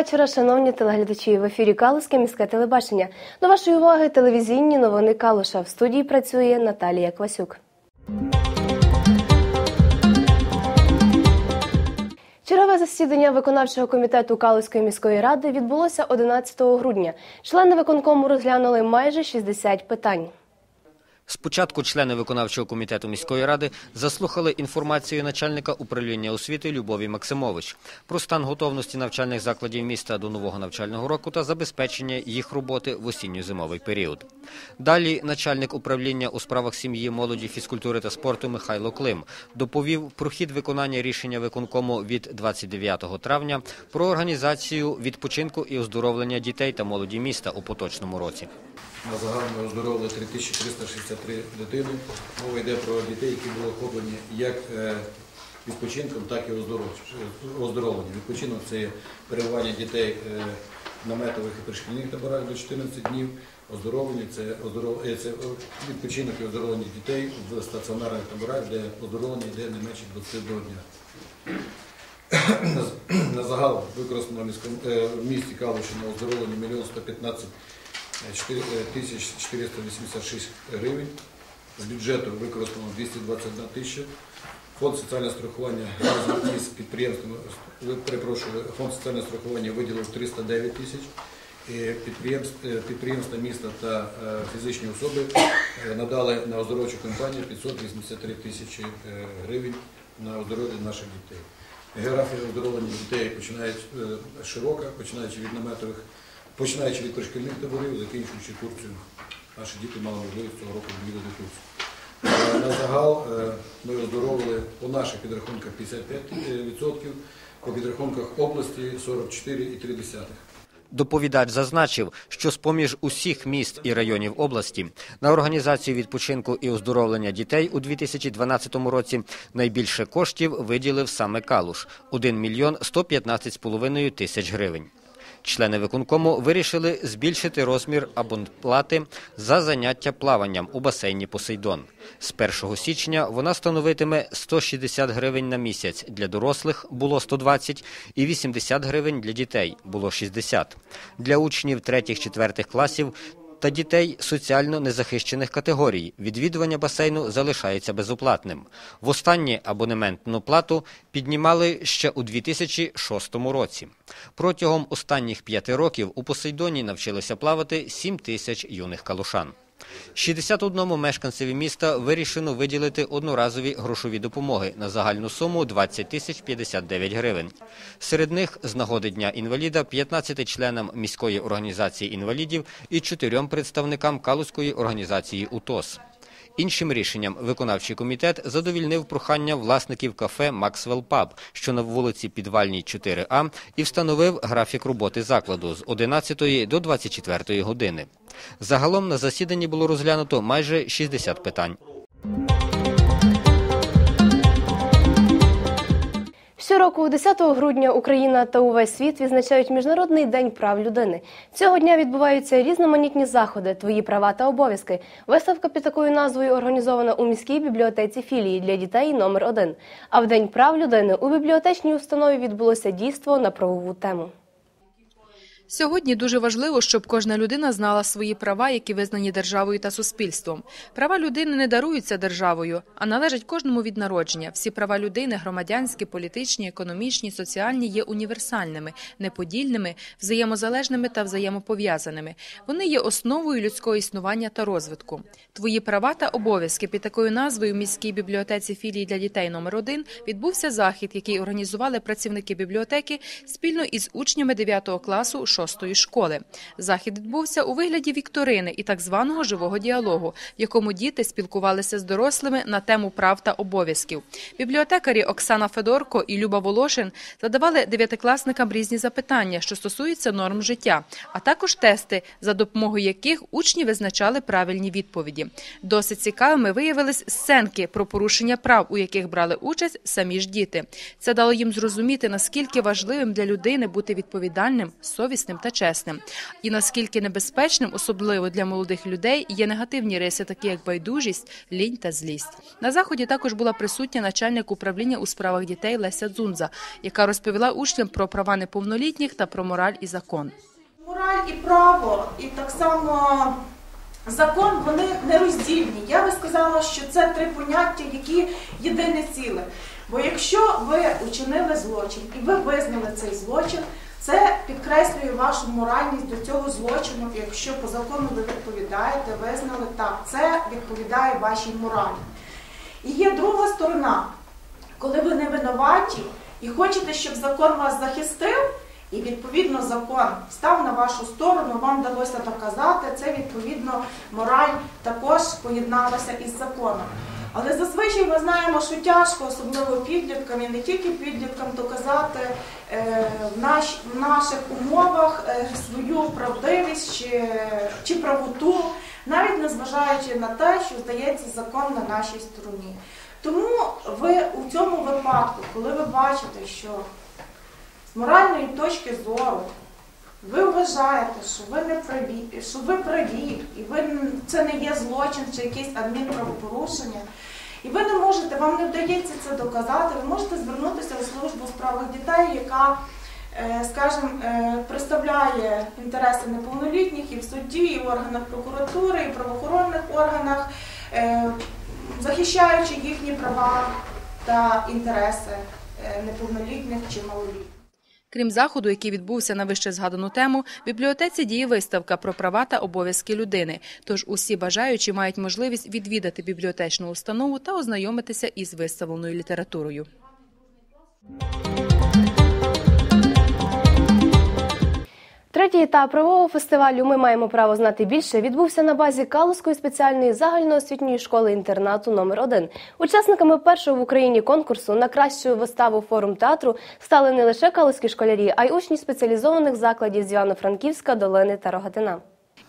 Вечора, шановні телеглядачі. В ефірі Калуське міське телебачення. До вашої уваги телевізійні новини Калуша. В студії працює Наталія Квасюк. Чергове засідання виконавчого комітету Калуської міської ради відбулося 11 грудня. Члени виконкому розглянули майже 60 питань. Спочатку члени виконавчого комітету міської ради заслухали інформацію начальника управління освіти Любові Максимович про стан готовності навчальних закладів міста до нового навчального року та забезпечення їх роботи в осінньо-зимовий період. Далі начальник управління у справах сім'ї, молоді, фізкультури та спорту Михайло Клим доповів про хід виконання рішення виконкому від 29 травня про організацію відпочинку і оздоровлення дітей та молоді міста у поточному році. На загальне оздоровили 3365 Три дитини. Мова йде про дітей, які були охоплені як е, відпочинком, так і оздоровленням. Відпочинок це перебування дітей е, в наметових і пришкільних таборах до 14 днів, оздоровлення це е, відпочинок і оздоровлення дітей в стаціонарних таборах, де оздоровлення йде не менше 22 дня. На загал використано в місті Калуші на оздоровлення 1 115 486 гривень. З бюджету використано 221 тисяча. Фонд соціального страхування разом із підприємствами, ви- перепрошую, фонд соціального страхування виділив 309 тисяч. Е, підприємства міста та е, фізичні особи е, надали на оздоровчу кампанію 583 тисячі е, гривень на оздоровлення наших дітей. Географія оздоровлення дітей починає е, широка, починаючи від наметових починаючи від пришкільних таборів, закінчуючи Турцію. Наші діти мали можливість цього року відвідати Турцію. Е, На загал е, ми оздоровили по наших підрахунках 55%, по підрахунках області 44,3%. Доповідач зазначив, що з-поміж усіх міст і районів області на організацію відпочинку і оздоровлення дітей у 2012 році найбільше коштів виділив саме Калуш – 1 мільйон 115,5 тисяч гривень. Члени виконкому вирішили збільшити розмір абонплати за заняття плаванням у басейні Посейдон. З 1 січня вона становитиме 160 гривень на місяць, для дорослих було 120 і 80 гривень для дітей було 60. Для учнів 3-4 класів та дітей соціально незахищених категорій відвідування басейну залишається безоплатним. Востаннє абонементну плату піднімали ще у 2006 році. Протягом останніх п'яти років у Посейдоні навчилися плавати 7 тисяч юних калушан. 61 мешканцеві міста вирішено виділити одноразові грошові допомоги на загальну суму 20 тисяч 59 гривень. Серед них з нагоди Дня інваліда 15 членам міської організації інвалідів і чотирьом представникам Калузької організації УТОС. Іншим рішенням виконавчий комітет задовільнив прохання власників кафе Максвелл Паб, що на вулиці Підвальній 4А, і встановив графік роботи закладу з 11 до 24 години. Загалом на засіданні було розглянуто майже 60 питань. Щороку, 10 грудня, Україна та увесь світ відзначають Міжнародний день прав людини. Цього дня відбуваються різноманітні заходи, твої права та обов'язки. Виставка під такою назвою організована у міській бібліотеці філії для дітей номер 1 А в День прав людини у бібліотечній установі відбулося дійство на правову тему. Сьогодні дуже важливо, щоб кожна людина знала свої права, які визнані державою та суспільством. Права людини не даруються державою, а належать кожному від народження. Всі права людини громадянські, політичні, економічні, соціальні є універсальними, неподільними, взаємозалежними та взаємопов'язаними. Вони є основою людського існування та розвитку. Твої права та обов'язки під такою назвою міській бібліотеці філії для дітей номер 1 відбувся захід, який організували працівники бібліотеки спільно із учнями 9 класу 6 школи. Захід відбувся у вигляді вікторини і так званого живого діалогу, в якому діти спілкувалися з дорослими на тему прав та обов'язків. Бібліотекарі Оксана Федорко і Люба Волошин задавали дев'ятикласникам різні запитання, що стосуються норм життя, а також тести, за допомогою яких учні визначали правильні відповіді. Досить цікавими виявились сценки про порушення прав, у яких брали участь самі ж діти. Це дало їм зрозуміти, наскільки важливим для людини бути відповідальним, совісним героїчним та чесним. І наскільки небезпечним, особливо для молодих людей, є негативні риси, такі як байдужість, лінь та злість. На заході також була присутня начальник управління у справах дітей Леся Дзунза, яка розповіла учням про права неповнолітніх та про мораль і закон. Мораль і право, і так само закон, вони нероздільні. Я би сказала, що це три поняття, які єдине ціле. Бо якщо ви учинили злочин і ви визнали цей злочин, це підкреслює вашу моральність до цього злочину. Якщо по закону ви відповідаєте, визнали так, це відповідає вашій моралі. І є друга сторона, коли ви не винуваті і хочете, щоб закон вас захистив, і відповідно закон став на вашу сторону, вам вдалося доказати, це відповідно мораль також поєдналася із законом. Але зазвичай ми знаємо, що тяжко, особливо підліткам, і не тільки підліткам, доказати е, в, наш, в наших умовах е, свою правдивість чи, чи правоту, навіть незважаючи на те, що здається закон на нашій стороні. Тому ви у цьому випадку, коли ви бачите, що з моральної точки зору ви вважаєте, що ви не праві, що ви праві, і ви це не є злочин чи якесь адмінправопорушення, і ви не можете, вам не вдається це доказати, ви можете звернутися у службу у справах дітей, яка, е, скажімо, е, представляє інтереси неповнолітніх і в суді, і в органах прокуратури, і в правоохоронних органах, е, захищаючи їхні права та інтереси неповнолітніх чи малолітніх. Крім заходу, який відбувся на вище згадану тему, в бібліотеці діє виставка про права та обов'язки людини. Тож усі бажаючі мають можливість відвідати бібліотечну установу та ознайомитися із виставленою літературою. Третій етап правового фестивалю Ми маємо право знати більше відбувся на базі Калузької спеціальної загальноосвітньої школи інтернату номер 1 Учасниками першого в Україні конкурсу на кращу виставу форум театру стали не лише калузькі школярі, а й учні спеціалізованих закладів з Івано-Франківська, Долини та Рогатина.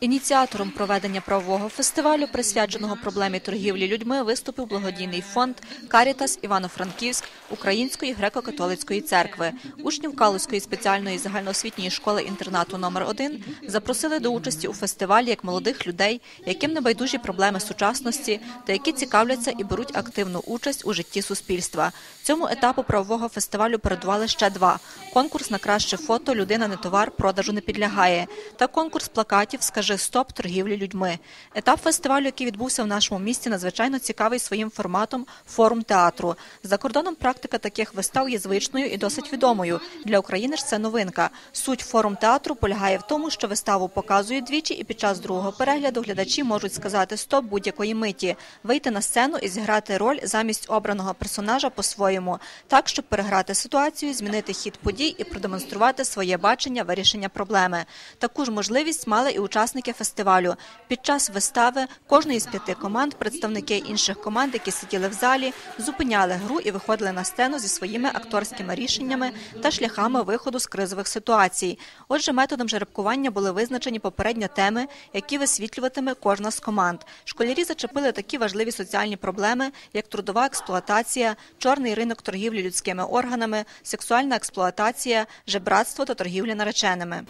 Ініціатором проведення правового фестивалю, присвяченого проблемі торгівлі людьми, виступив благодійний фонд Карітас Івано-Франківськ Української греко-католицької церкви. Учнів Калузької спеціальної загальноосвітньої школи інтернату номер 1 запросили до участі у фестивалі як молодих людей, яким не байдужі проблеми сучасності та які цікавляться і беруть активну участь у житті суспільства. Цьому етапу правового фестивалю передували ще два: конкурс на краще фото Людина не товар продажу не підлягає та конкурс плакатів Скажи стоп торгівлі людьми. Етап фестивалю, який відбувся в нашому місті, надзвичайно цікавий своїм форматом форум театру. За кордоном практика таких вистав є звичною і досить відомою. Для України ж це новинка. Суть форум театру полягає в тому, що виставу показують двічі, і під час другого перегляду глядачі можуть сказати стоп будь-якої миті, вийти на сцену і зіграти роль замість обраного персонажа по-своєму, так щоб переграти ситуацію, змінити хід подій і продемонструвати своє бачення вирішення проблеми. Таку ж можливість мали і учасники фестивалю. Під час вистави кожної з п'яти команд представники інших команд, які сиділи в залі, зупиняли гру і виходили на сцену зі своїми акторськими рішеннями та шляхами виходу з кризових ситуацій. Отже, методом жеребкування були визначені попередньо теми, які висвітлюватиме кожна з команд. Школярі зачепили такі важливі соціальні проблеми, як трудова експлуатація, чорний ринок торгівлі людськими органами, сексуальна експлуатація, жебратство та торгівля нареченими.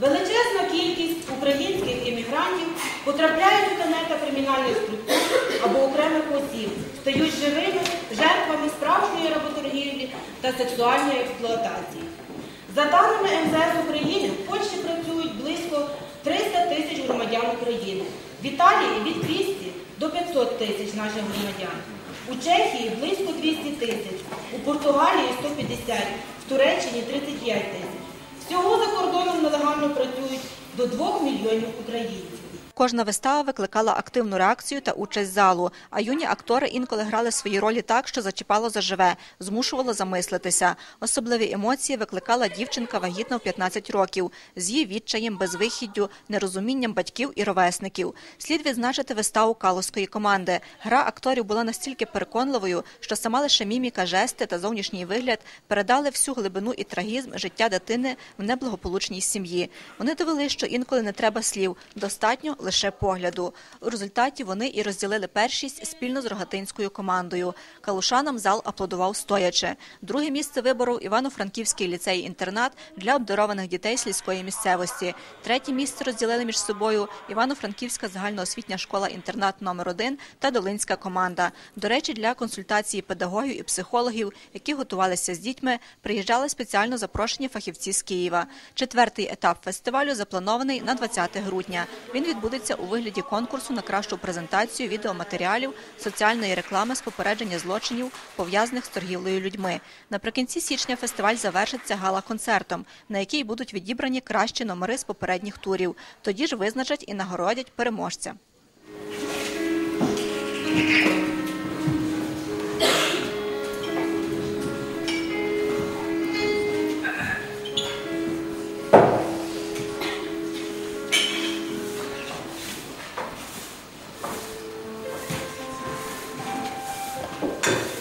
Величезна кількість українських потрапляють у тенета кримінальних структур або окремих осіб, стають живими жертвами справжньої работоргівлі та сексуальної експлуатації. За даними МЗС України, в Польщі працюють близько 300 тисяч громадян України, в Італії від 200 до 500 тисяч наших громадян, у Чехії близько 200 тисяч, у Португалії 150, в Туреччині 35 тисяч. Всього за кордоном нелегально працюють до 2 мільйонів українців. Кожна вистава викликала активну реакцію та участь залу. А юні актори інколи грали свої ролі так, що зачіпало заживе, змушувало замислитися. Особливі емоції викликала дівчинка вагітна в 15 років з її відчаєм, безвихіддю, нерозумінням батьків і ровесників. Слід відзначити виставу калузької команди. Гра акторів була настільки переконливою, що сама лише міміка, жести та зовнішній вигляд передали всю глибину і трагізм життя дитини в неблагополучній сім'ї. Вони довели, що інколи не треба слів, достатньо лише погляду. У результаті вони і розділили першість спільно з рогатинською командою. Калушанам зал аплодував стоячи. Друге місце виборов Івано-Франківський ліцей-інтернат для обдарованих дітей сільської місцевості. Третє місце розділили між собою Івано-Франківська загальноосвітня школа-інтернат номер 1 та Долинська команда. До речі, для консультації педагогів і психологів, які готувалися з дітьми, приїжджали спеціально запрошені фахівці з Києва. Четвертий етап фестивалю запланований на 20 грудня. Він відбудеться у вигляді конкурсу на кращу презентацію відеоматеріалів, соціальної реклами з попередження злочинів, пов'язаних з торгівлею людьми. Наприкінці січня фестиваль завершиться гала-концертом, на який будуть відібрані кращі номери з попередніх турів. Тоді ж визначать і нагородять переможця. Дякую.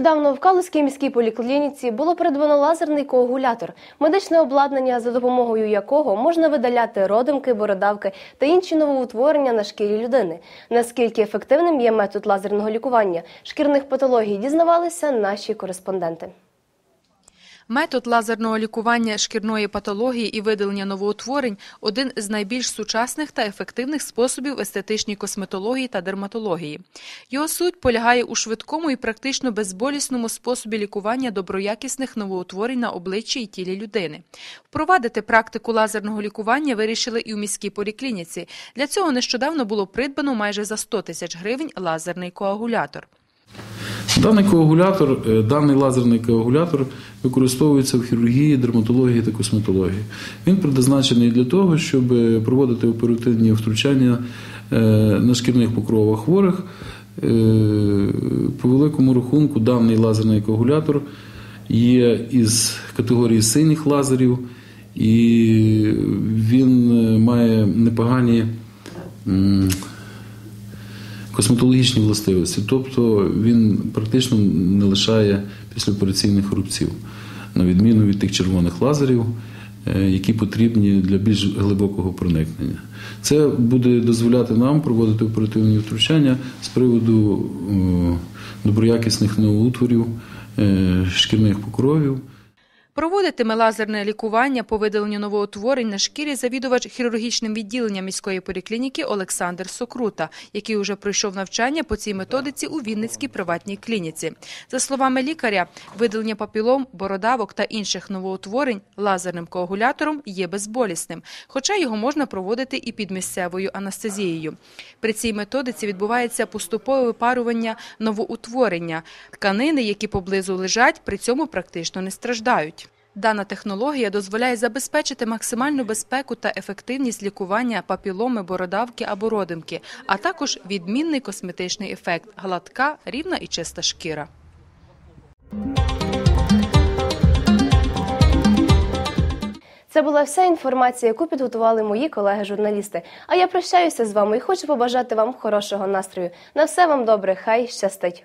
Нещодавно в Калузькій міській поліклініці було придбано лазерний коагулятор, медичне обладнання, за допомогою якого можна видаляти родимки, бородавки та інші новоутворення на шкірі людини. Наскільки ефективним є метод лазерного лікування шкірних патологій, дізнавалися наші кореспонденти. Метод лазерного лікування шкірної патології і видалення новоутворень – один з найбільш сучасних та ефективних способів естетичній косметології та дерматології. Його суть полягає у швидкому і практично безболісному способі лікування доброякісних новоутворень на обличчі і тілі людини. Впровадити практику лазерного лікування вирішили і у міській поліклініці. Для цього нещодавно було придбано майже за 100 тисяч гривень лазерний коагулятор. Даний коагулятор, е, даний лазерний коагулятор використовується в хірургії, дерматології та косметології. Він предназначений для того, щоб е, проводити оперативні втручання е, на шкірних покровах хворих. По великому рахунку, даний лазерний коагулятор є із категорії синіх лазерів, і він має непогані. Косметологічні властивості, тобто він практично не лишає післяопераційних рубців, на відміну від тих червоних лазерів, е, які потрібні для більш глибокого проникнення. Це буде дозволяти нам проводити оперативні втручання з приводу е, доброякісних новоутворів, е, шкірних покровів. Проводитиме лазерне лікування по видаленню новоутворень на шкірі завідувач хірургічним відділенням міської поліклініки Олександр Сокрута, який уже пройшов навчання по цій методиці у Вінницькій приватній клініці. За словами лікаря, видалення папілом, бородавок та інших новоутворень лазерним коагулятором є безболісним, хоча його можна проводити і під місцевою анестезією. При цій методиці відбувається поступове випарування новоутворення. Тканини, які поблизу лежать, при цьому практично не страждають. Дана технологія дозволяє забезпечити максимальну безпеку та ефективність лікування папіломи, бородавки або родимки, а також відмінний косметичний ефект – гладка, рівна і чиста шкіра. Це була вся інформація, яку підготували мої колеги-журналісти. А я прощаюся з вами і хочу побажати вам хорошого настрою. На все вам добре, хай щастить!